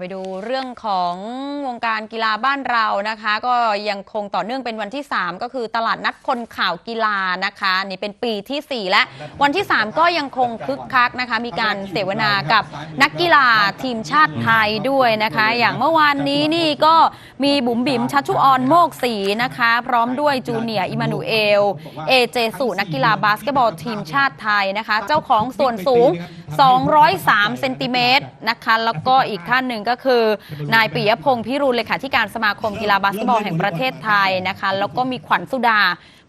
ไปดูเรื่องของวงการกีฬาบ้านเรานะคะ ก็ยังคงต่อเนื่องเป็นวันที่ 3 ก็คือตลาดนัดคนข่าวกีฬานะคะ นี่เป็นปีที่ 4 และวันที่ 3 ก็ยังคงคึกคักนะคะ มีการเสวนากับนักกีฬาทีมชาติไทยด้วยนะคะ อย่างเมื่อวานนี้นี่ก็มีบุ๋มบิ๋มชัชชุออนโมกศรีนะคะ พร้อมด้วยจูเนียร์อิมานูเอลเอเจสุนักกีฬาบาสเกตบอลทีมชาติไทยนะคะ เจ้าของส่วนสูง 203เซนติเมตรนะคะแล้วก็อีกท่านหนึ่งก็คือนายปิยพงศ์พิรุณเลขาธิการสมาคมกีฬาบาสเกตบอลแห่งประเทศไทยนะคะแล้วก็มีขวัญสุดา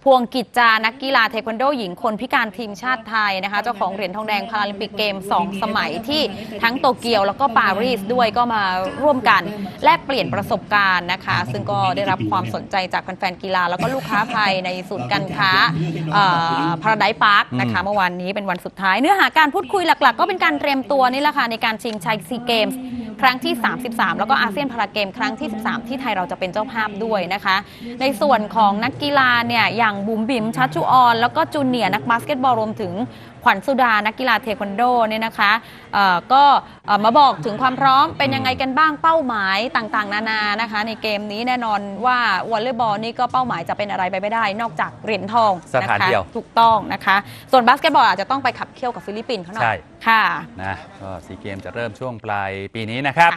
พวงกิจจานักกีฬาเทควันโดหญิงคนพิการทีมชาติไทยนะคะเจ้าของเหรียญทองแดงพาราลิมปิกเกม 2 สมัยที่ทั้งโตเกียวแล้วก็ปารีสด้วยก็มาร่วมกันแลกเปลี่ยนประสบการณ์นะคะ ซึ่งก็ได้รับความสนใจจากแฟนๆกีฬา แล้วก็ลูกค้าภายในศูนย์การค้าพาราไดพาร์คนะคะเมื่อวานนี้เป็นวันสุดท้าย เนื้อหาการพูดคุยหลัก ๆ ก็เป็นการเตรียมตัวนี่แหละค่ะในการชิงชัยซีเกมส์ ครั้งที่ 33 แล้วก็อาเซียนพาราเกม ครั้งที่ 13 ที่ไทยเราจะเป็นเจ้าภาพด้วยนะคะ ในส่วนของนักกีฬาเนี่ยอย่างบุ๋มบิ๋มชัชชุออน แล้วก็จูเนียร์นักบาสเกตบอลรวมถึงขวัญสุดานักกีฬาเทควันโดเนี่ยนะคะเอ่อก็เอ่อมาบอกถึงความพร้อมเป็นยังไงกันบ้างเป้าหมายต่างๆ นานานะคะ ในเกมนี้แน่นอนว่าวอลเลย์บอลนี่ก็เป้าหมายจะเป็นอะไรไปไม่ได้ นอกจากเหรียญทองสถานนะคะเดียวถูกต้องนะคะ ส่วนบาสเกตบอลอาจจะต้องไปขับเคี่ยวกับฟิลิปปินส์เขาหน่อใช่ยค่ะนะก็ซีเกมจะเริ่มช่วงปลายปีนี้นะครับ